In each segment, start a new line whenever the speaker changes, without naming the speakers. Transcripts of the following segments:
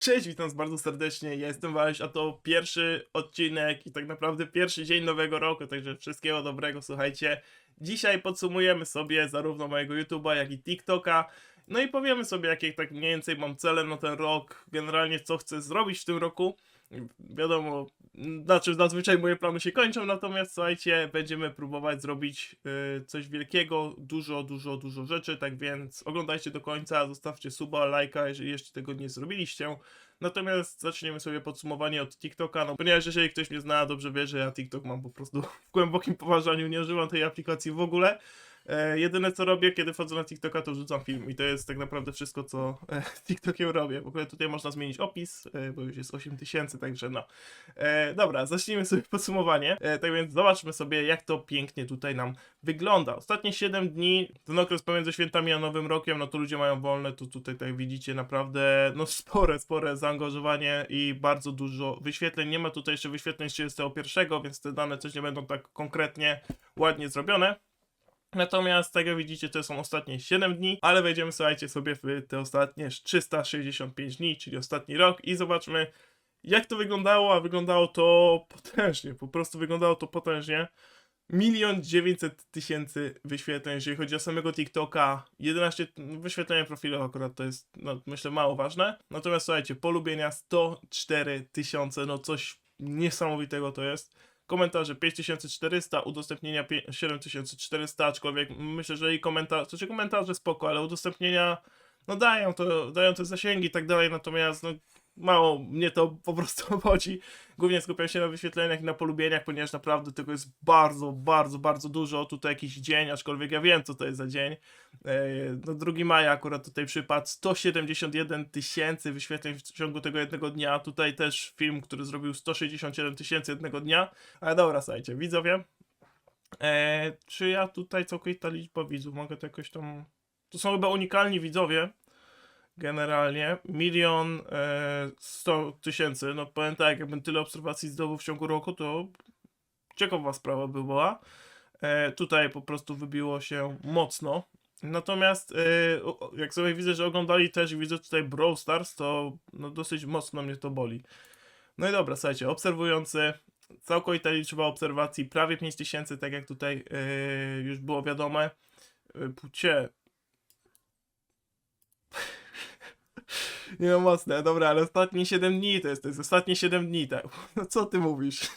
Cześć, witam was bardzo serdecznie. Ja jestem Waś, a to pierwszy odcinek i tak naprawdę pierwszy dzień nowego roku, także wszystkiego dobrego, słuchajcie. Dzisiaj podsumujemy sobie zarówno mojego YouTube'a, jak i TikToka. No i powiemy sobie, jakie tak mniej więcej mam cele na ten rok, generalnie co chcę zrobić w tym roku. Wiadomo, znaczy zazwyczaj moje plany się kończą, natomiast słuchajcie, będziemy próbować zrobić y, coś wielkiego, dużo, dużo, dużo rzeczy, tak więc oglądajcie do końca, zostawcie suba, lajka, jeżeli jeszcze tego nie zrobiliście. Natomiast zaczniemy sobie podsumowanie od TikToka, no ponieważ jeżeli ktoś mnie zna, dobrze wie, że ja TikTok mam po prostu w głębokim poważaniu, nie używam tej aplikacji w ogóle. E, jedyne co robię, kiedy wchodzę na TikToka, to wrzucam film i to jest tak naprawdę wszystko, co e, TikTokiem robię. W ogóle tutaj można zmienić opis, e, bo już jest 8000, także no. E, dobra, zacznijmy sobie podsumowanie. E, tak więc zobaczmy sobie, jak to pięknie tutaj nam wygląda. Ostatnie 7 dni, ten okres pomiędzy świętami a Nowym Rokiem, no to ludzie mają wolne, to tutaj tak widzicie naprawdę, no spore, spore zaangażowanie i bardzo dużo wyświetleń. Nie ma tutaj jeszcze wyświetleń z 31, więc te dane coś nie będą tak konkretnie ładnie zrobione. Natomiast, tak jak widzicie, to są ostatnie 7 dni, ale wejdziemy, słuchajcie, sobie w te ostatnie 365 dni, czyli ostatni rok i zobaczmy, jak to wyglądało, a wyglądało to potężnie, po prostu wyglądało to potężnie. Milion dziewięćset tysięcy wyświetleń, jeżeli chodzi o samego TikToka. 11 wyświetlenia profilu akurat to jest, no, myślę, mało ważne. Natomiast słuchajcie, polubienia 104 tysiące, no coś niesamowitego to jest. Komentarze 5400, udostępnienia pie- 7400, aczkolwiek myślę, że i komentarze, to znaczy komentarze spoko, ale udostępnienia no dają to, dają te zasięgi i tak dalej, natomiast no mało mnie to po prostu obchodzi. Głównie skupiam się na wyświetleniach i na polubieniach, ponieważ naprawdę tego jest bardzo, bardzo, bardzo dużo. Tutaj jakiś dzień, aczkolwiek ja wiem, co to jest za dzień. E, No 2 maja akurat tutaj przypadł 171 tysięcy wyświetleń w ciągu tego jednego dnia. Tutaj też film, który zrobił 167 tysięcy jednego dnia. Ale dobra, słuchajcie, widzowie. E, czy ja tutaj całkowita liczba widzów, mogę to jakoś tam... To są chyba unikalni widzowie, generalnie. Milion e, sto tysięcy. No powiem tak, jakbym tyle obserwacji zdobył w ciągu roku, to ciekawa sprawa by była. E, tutaj po prostu wybiło się mocno. Natomiast e, jak sobie widzę, że oglądali też i widzę tutaj Brawl Stars, to no, dosyć mocno mnie to boli. No i dobra, słuchajcie, obserwujący, całkowita liczba obserwacji prawie 5000, tak jak tutaj e, już było wiadome. E, Nie no mocne, dobra, ale ostatnie 7 dni to jest, to jest ostatnie 7 dni, tak. No co ty mówisz?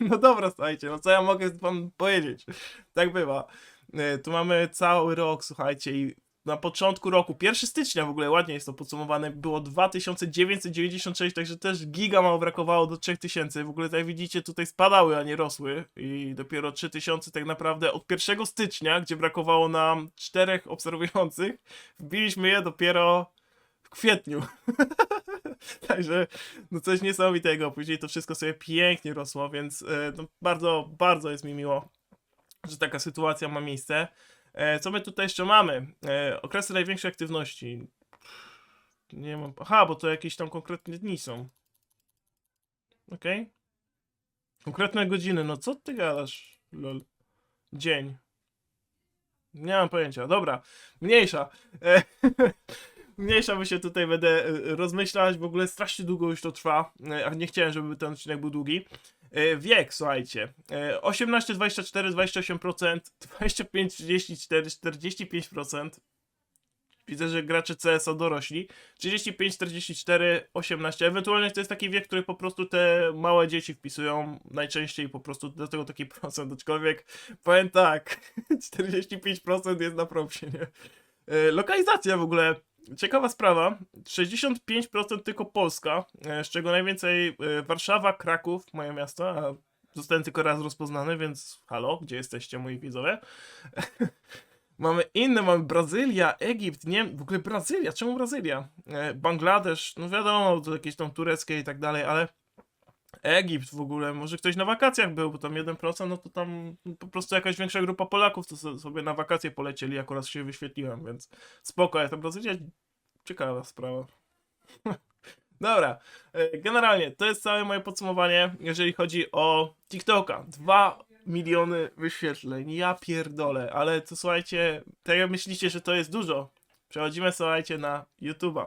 No dobra, słuchajcie, no co ja mogę wam powiedzieć? Tak bywa. E, Tu mamy cały rok, słuchajcie, i na początku roku, 1 stycznia w ogóle, ładnie jest to podsumowane, było 2996, także też giga mało brakowało do 3000. W ogóle tak widzicie, tutaj spadały, a nie rosły i dopiero 3000 tak naprawdę od 1 stycznia, gdzie brakowało nam czterech obserwujących, wbiliśmy je dopiero kwietniu. Także no coś niesamowitego. Później to wszystko sobie pięknie rosło, więc e, no, bardzo, bardzo jest mi miło, że taka sytuacja ma miejsce. E, co my tutaj jeszcze mamy? E, okresy największej aktywności. Nie mam. Aha, bo to jakieś tam konkretne dni są. Okej. Konkretne godziny. No co ty gadasz? Lol. Dzień. Nie mam pojęcia. Dobra. Mniejsza. E, Mniejsza, bo się tutaj będę e, rozmyślać. W ogóle strasznie długo już to trwa. e, A nie chciałem, żeby ten odcinek był długi. E, Wiek, słuchajcie. E, 18, 24, 28%, 25, 34, 45%. Widzę, że gracze CSO dorośli. 35, 44, 18. Ewentualnie to jest taki wiek, który po prostu te małe dzieci wpisują najczęściej po prostu dlatego taki procent. Aczkolwiek powiem tak, 45% jest na propsie, nie? Lokalizacja w ogóle. Ciekawa sprawa. 65% tylko Polska, e, z czego najwięcej e, Warszawa, Kraków, moje miasto, a zostałem tylko raz rozpoznany, więc halo, gdzie jesteście moi widzowie? mamy inne, mamy Brazylia, Egipt, nie w ogóle Brazylia, czemu Brazylia? E, Bangladesz, no wiadomo, to jakieś tam tureckie i tak dalej, ale Egipt w ogóle, może ktoś na wakacjach był, bo tam 1%, no to tam po prostu jakaś większa grupa Polaków to so- sobie na wakacje polecieli, akurat się wyświetliłem, więc spoko, ale ta Brazylia ciekawa sprawa. Dobra, e, generalnie to jest całe moje podsumowanie, jeżeli chodzi o TikToka. 2 miliony wyświetleń, ja pierdolę, ale to słuchajcie, tak jak myślicie, że to jest dużo, przechodzimy słuchajcie na YouTube'a.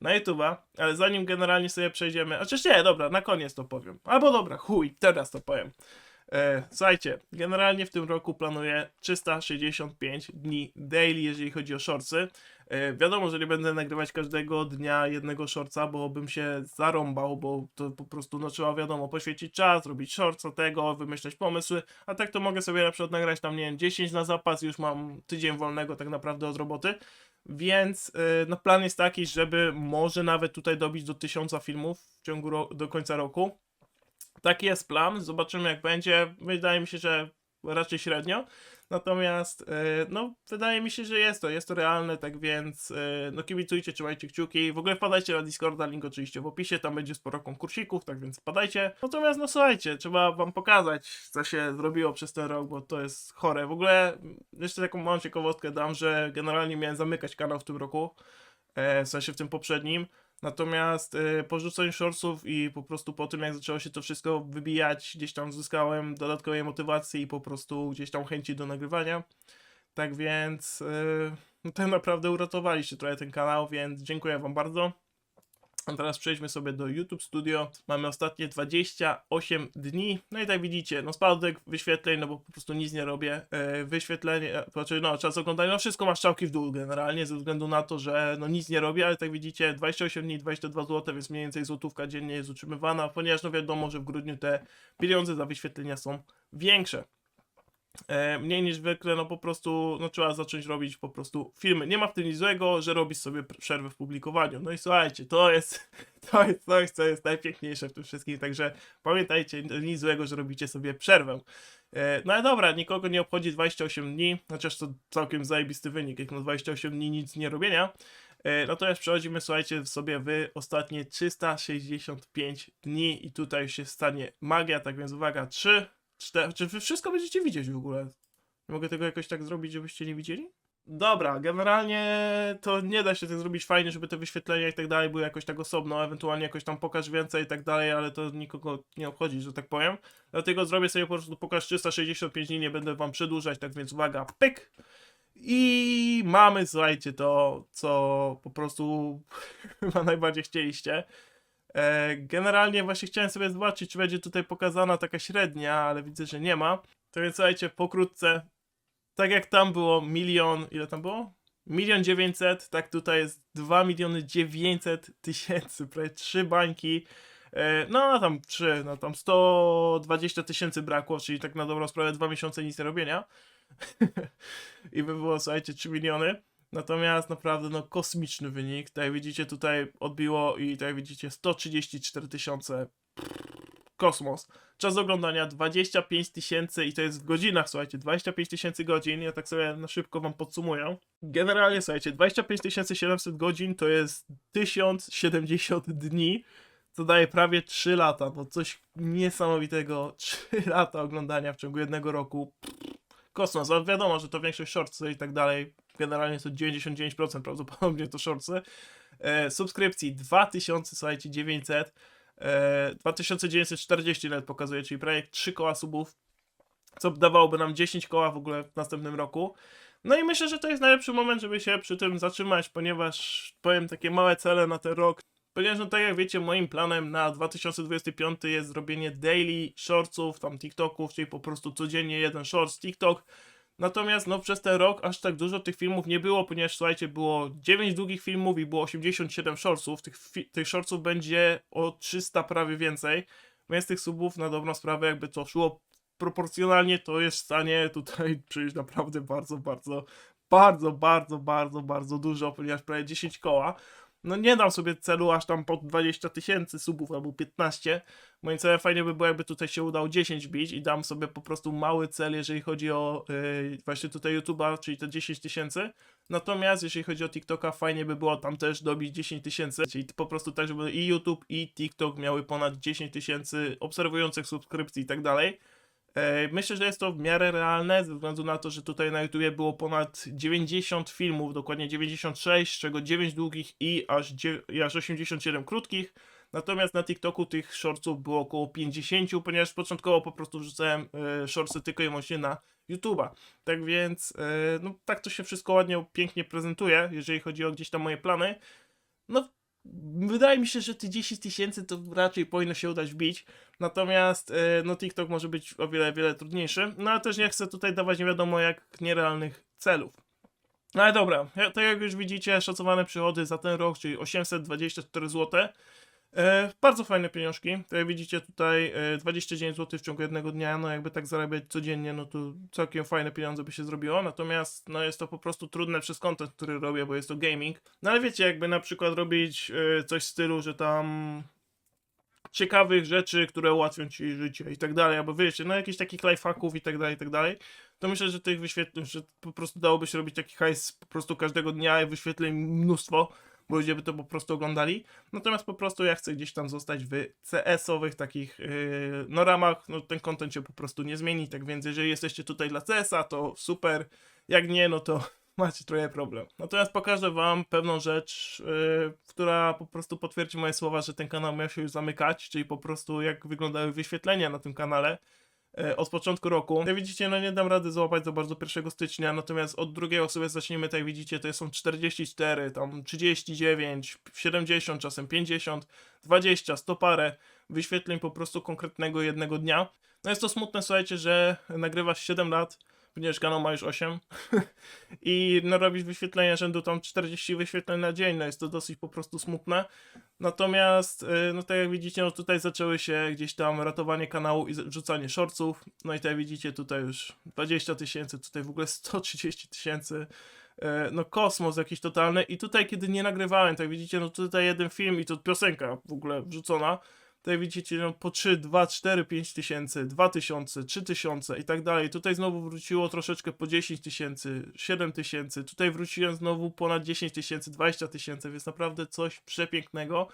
na YouTube'a, ale zanim generalnie sobie przejdziemy, czyż nie, dobra, na koniec to powiem. Albo dobra, chuj, teraz to powiem. E, słuchajcie, generalnie w tym roku planuję 365 dni daily, jeżeli chodzi o shortsy. E, wiadomo, że nie będę nagrywać każdego dnia jednego shortsa, bo bym się zarąbał, bo to po prostu, no trzeba wiadomo, poświęcić czas, robić shortsa tego, wymyślać pomysły, a tak to mogę sobie na przykład nagrać tam, nie wiem, 10 na zapas, już mam tydzień wolnego tak naprawdę od roboty. Więc yy, no plan jest taki, żeby może nawet tutaj dobić do 1000 filmów w ciągu do końca roku. Taki jest plan, zobaczymy jak będzie. Wydaje mi się, że raczej średnio. Natomiast yy, no wydaje mi się, że jest to, jest to realne, tak więc yy, no kibicujcie, trzymajcie kciuki. W ogóle wpadajcie na Discorda, link oczywiście w opisie, tam będzie sporo konkursików, tak więc wpadajcie. Natomiast no słuchajcie, trzeba wam pokazać, co się zrobiło przez ten rok, bo to jest chore. W ogóle jeszcze taką małą ciekawostkę dam, że generalnie miałem zamykać kanał w tym roku, e, w sensie w tym poprzednim. Natomiast y, po rzuceniu shortsów i po prostu po tym, jak zaczęło się to wszystko wybijać, gdzieś tam zyskałem dodatkowej motywacji i po prostu gdzieś tam chęci do nagrywania. Tak więc y, tak naprawdę uratowaliście trochę ten kanał, więc dziękuję Wam bardzo. A teraz przejdźmy sobie do YouTube Studio. Mamy ostatnie 28 dni. No i tak widzicie, no spadek wyświetleń, no bo po prostu nic nie robię. E, wyświetlenie, znaczy no czas oglądania, no wszystko ma strzałki w dół generalnie, ze względu na to, że no nic nie robię, ale tak widzicie, 28 dni, 22 zł, więc mniej więcej złotówka dziennie jest utrzymywana, ponieważ no wiadomo, że w grudniu te pieniądze za wyświetlenia są większe. E, mniej niż zwykle, no po prostu, no trzeba zacząć robić po prostu filmy. Nie ma w tym nic złego, że robisz sobie pr- przerwę w publikowaniu. No i słuchajcie, to jest, to jest coś, co jest najpiękniejsze w tym wszystkim, także pamiętajcie, nic złego, że robicie sobie przerwę. E, no ale dobra, nikogo nie obchodzi 28 dni, chociaż to całkiem zajebisty wynik, jak na 28 dni nic nie robienia. E, Natomiast przechodzimy, słuchajcie, sobie w ostatnie 365 dni i tutaj się stanie magia, tak więc uwaga, 3, 4, czy wy wszystko będziecie widzieć w ogóle? Mogę tego jakoś tak zrobić, żebyście nie widzieli? Dobra, generalnie to nie da się tak zrobić fajnie, żeby te wyświetlenia i tak dalej były jakoś tak osobno, ewentualnie jakoś tam pokaż więcej i tak dalej, ale to nikogo nie obchodzi, że tak powiem. Dlatego zrobię sobie po prostu pokaż 365 dni, nie będę wam przedłużać, tak więc uwaga, pyk! I mamy, słuchajcie, to, co po prostu chyba najbardziej chcieliście. E, generalnie właśnie chciałem sobie zobaczyć, czy będzie tutaj pokazana taka średnia, ale widzę, że nie ma. To więc słuchajcie, pokrótce, tak jak tam było milion, ile tam było? Milion dziewięćset, tak tutaj jest 2 miliony dziewięćset tysięcy, prawie trzy bańki. E, No, tam 3, no tam 120 tysięcy brakło, czyli tak na dobrą sprawę 2 miesiące nic nie robienia. I by było, słuchajcie, 3 miliony. Natomiast naprawdę, no, kosmiczny wynik. Tak jak widzicie, tutaj odbiło i tak jak widzicie, 134 tysiące. Kosmos. Czas oglądania 25 tysięcy i to jest w godzinach, słuchajcie, 25 tysięcy godzin. Ja tak sobie na szybko wam podsumuję. Generalnie, słuchajcie, 25 700 godzin to jest 1070 dni, co daje prawie 3 lata. No coś niesamowitego. 3 lata oglądania w ciągu jednego roku. Kosmos, ale wiadomo, że to większość shortsy i tak dalej. Generalnie to 99% prawdopodobnie to shortsy. E, subskrypcji 2000, słuchajcie, 900. E, 2940 nawet pokazuje, czyli prawie 3 koła subów, co dawałoby nam 10 koła w ogóle w następnym roku. No i myślę, że to jest najlepszy moment, żeby się przy tym zatrzymać, ponieważ powiem takie małe cele na ten rok. Ponieważ, no tak jak wiecie, moim planem na 2025 jest zrobienie daily shortsów, tam TikToków, czyli po prostu codziennie jeden shorts TikTok. Natomiast no przez ten rok aż tak dużo tych filmów nie było, ponieważ słuchajcie, było 9 długich filmów i było 87 shortsów. Tych, tych shortsów będzie o 300 prawie więcej, więc tych subów na dobrą sprawę jakby to szło proporcjonalnie, to jest w stanie tutaj przyjść naprawdę bardzo, bardzo, bardzo, bardzo, bardzo, bardzo dużo, ponieważ prawie 10 koła. No nie dam sobie celu aż tam pod 20 tysięcy subów albo 15. Moim celem fajnie by było, jakby tutaj się udało 10 bić i dam sobie po prostu mały cel, jeżeli chodzi o yy, właśnie tutaj YouTube'a, czyli te 10 tysięcy. Natomiast jeżeli chodzi o TikToka, fajnie by było tam też dobić 10 tysięcy, czyli po prostu tak, żeby i YouTube, i TikTok miały ponad 10 tysięcy obserwujących subskrypcji i tak dalej. Myślę, że jest to w miarę realne, ze względu na to, że tutaj na YouTubie było ponad 90 filmów, dokładnie 96, z czego 9 długich i aż, aż 87 krótkich. Natomiast na TikToku tych shortsów było około 50, ponieważ początkowo po prostu wrzucałem e, shortsy tylko i wyłącznie na YouTube'a. Tak więc, e, no tak to się wszystko ładnie, pięknie prezentuje, jeżeli chodzi o gdzieś tam moje plany. No wydaje mi się, że te 10 tysięcy to raczej powinno się udać wbić. Natomiast e, no TikTok może być o wiele, wiele trudniejszy. No ale też nie chcę tutaj dawać nie wiadomo jak nierealnych celów. No ale dobra, tak jak już widzicie, szacowane przychody za ten rok, czyli 824 zł. E, bardzo fajne pieniążki. Tak jak widzicie tutaj e, 29 zł w ciągu jednego dnia, no jakby tak zarabiać codziennie, no to całkiem fajne pieniądze by się zrobiło. Natomiast no jest to po prostu trudne przez content, który robię, bo jest to gaming. No ale wiecie, jakby na przykład robić e, coś w stylu, że tam ciekawych rzeczy, które ułatwią ci życie i tak dalej, albo wiecie, no jakichś takich lifehacków i tak dalej, i tak dalej, to myślę, że tych wyświetleń, że po prostu dałoby się robić taki hajs po prostu każdego dnia i wyświetleń mnóstwo, bo ludzie by to po prostu oglądali. Natomiast po prostu ja chcę gdzieś tam zostać w CS-owych takich yy, no ramach, no ten content się po prostu nie zmieni, tak więc jeżeli jesteście tutaj dla CS-a, to super, jak nie, no to macie trochę problem. Natomiast pokażę wam pewną rzecz, yy, która po prostu potwierdzi moje słowa, że ten kanał miał się już zamykać, czyli po prostu jak wyglądały wyświetlenia na tym kanale od początku roku. Jak widzicie, no nie dam rady złapać za bardzo 1 stycznia, natomiast od drugiego sobie zaczniemy, tak jak widzicie, to są 44, tam 39, 70, czasem 50, 20, 100 parę wyświetleń po prostu konkretnego jednego dnia. No jest to smutne, słuchajcie, że nagrywasz 7 lat, ponieważ kanał ma już 8 i no robisz wyświetlenia rzędu tam 40 wyświetleń na dzień, no jest to dosyć po prostu smutne. Natomiast, y, no tak jak widzicie, no tutaj zaczęły się gdzieś tam ratowanie kanału i wrzucanie shortsów. No i tak jak widzicie, tutaj już 20 tysięcy, tutaj w ogóle 130 tysięcy. Y, No kosmos jakiś totalny. I tutaj, kiedy nie nagrywałem, tak widzicie, no tutaj jeden film i to piosenka w ogóle wrzucona. Tutaj widzicie, no po 3, 2, 4, 5 tysięcy, 2 tysiące, 3 tysiące i tak dalej. Tutaj znowu wróciło troszeczkę po 10 tysięcy, 7 tysięcy. Tutaj wróciłem znowu ponad 10 tysięcy, 20 tysięcy, więc naprawdę coś przepięknego.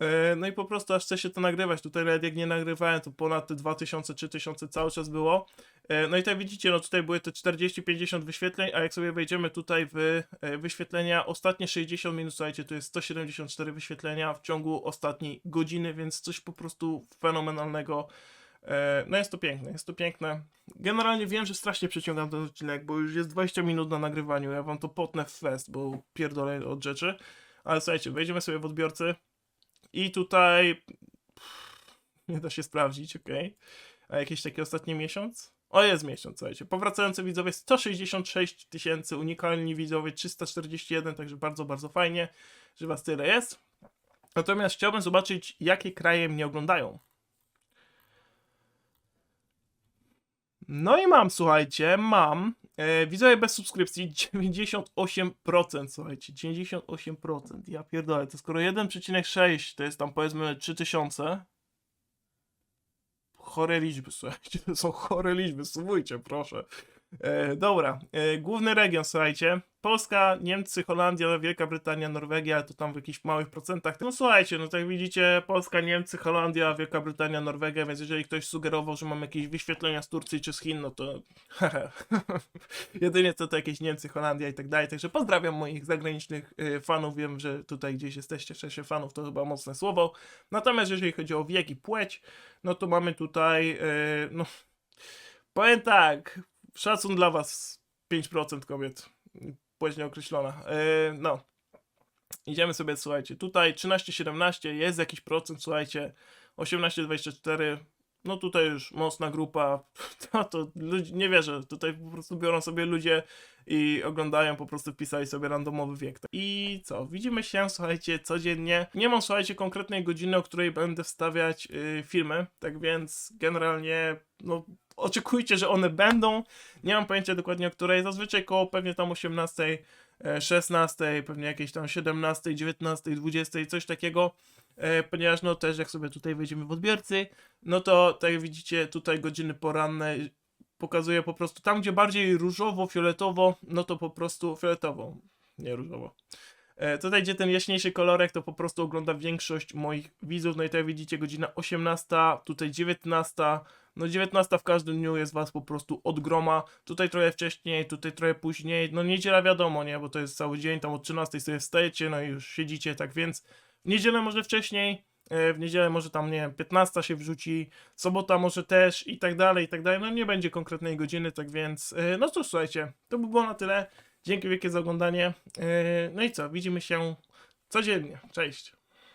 E, No i po prostu aż chce się to nagrywać. Tutaj nawet jak nie nagrywałem, to ponad te 2000, 3000 cały czas było. E, No i tak widzicie, no tutaj były te 40-50 wyświetleń, a jak sobie wejdziemy tutaj w e, wyświetlenia, ostatnie 60 minut, słuchajcie, to jest 174 wyświetlenia w ciągu ostatniej godziny, więc coś po prostu fenomenalnego. No jest to piękne, jest to piękne. Generalnie wiem, że strasznie przeciągam ten odcinek, bo już jest 20 minut na nagrywaniu, ja wam to potnę w fest, bo pierdolę od rzeczy. Ale słuchajcie, wejdziemy sobie w odbiorcy i tutaj nie da się sprawdzić, ok. A jakiś taki ostatni miesiąc? O, jest miesiąc, słuchajcie. Powracający widzowie 166 tysięcy, unikalni widzowie 341, także bardzo, bardzo fajnie, że was tyle jest. Natomiast chciałbym zobaczyć, jakie kraje mnie oglądają. No i mam, słuchajcie, mam e, widzowie bez subskrypcji 98%, słuchajcie, 98%. Ja pierdolę, to skoro 1,6 to jest tam powiedzmy 3000, chore liczby, słuchajcie, to są chore liczby, sumujcie, proszę. E, dobra, e, główny region, słuchajcie, Polska, Niemcy, Holandia, Wielka Brytania, Norwegia, ale to tam w jakichś małych procentach. No słuchajcie, no tak widzicie, Polska, Niemcy, Holandia, Wielka Brytania, Norwegia, więc jeżeli ktoś sugerował, że mam jakieś wyświetlenia z Turcji czy z Chin, no to jedynie co to jakieś Niemcy, Holandia i tak dalej, także pozdrawiam moich zagranicznych y, fanów, wiem, że tutaj gdzieś jesteście, 6 fanów, to chyba mocne słowo. Natomiast jeżeli chodzi o wiek i płeć, no to mamy tutaj, y, no powiem tak, szacun dla was 5% kobiet, płeć nieokreślona. Y, no, idziemy sobie, słuchajcie, tutaj 13-17 jest jakiś procent, słuchajcie, 18-24, no tutaj już mocna grupa, to, to ludzi, nie wierzę, tutaj po prostu biorą sobie ludzie i oglądają, po prostu wpisali sobie randomowy wiek. I co, widzimy się, słuchajcie, codziennie. Nie mam, słuchajcie, konkretnej godziny, o której będę wstawiać y, filmy, tak więc generalnie, no, oczekujcie, że one będą. Nie mam pojęcia dokładnie o której, zazwyczaj koło pewnie tam 18, e, 16, pewnie jakieś tam 17, 19, 20, coś takiego. E, ponieważ no też jak sobie tutaj wejdziemy w odbiorcy, no to tak jak widzicie tutaj godziny poranne pokazuje po prostu tam, gdzie bardziej różowo, fioletowo, no to po prostu fioletowo, nie różowo. E, tutaj, gdzie ten jaśniejszy kolorek, to po prostu ogląda większość moich widzów. No i tutaj widzicie godzina 18, tutaj 19. No 19 w każdym dniu jest was po prostu od groma. Tutaj trochę wcześniej, tutaj trochę później. No niedziela wiadomo, nie, bo to jest cały dzień, tam od 13 sobie wstajecie, no i już siedzicie, tak więc w niedzielę może wcześniej, e, w niedzielę może tam, nie wiem, 15 się wrzuci, sobota może też i tak dalej, i tak dalej. No nie będzie konkretnej godziny, tak więc, e, no cóż, słuchajcie, to by było na tyle. Dzięki wielkie za oglądanie. E, No i co, widzimy się codziennie. Cześć.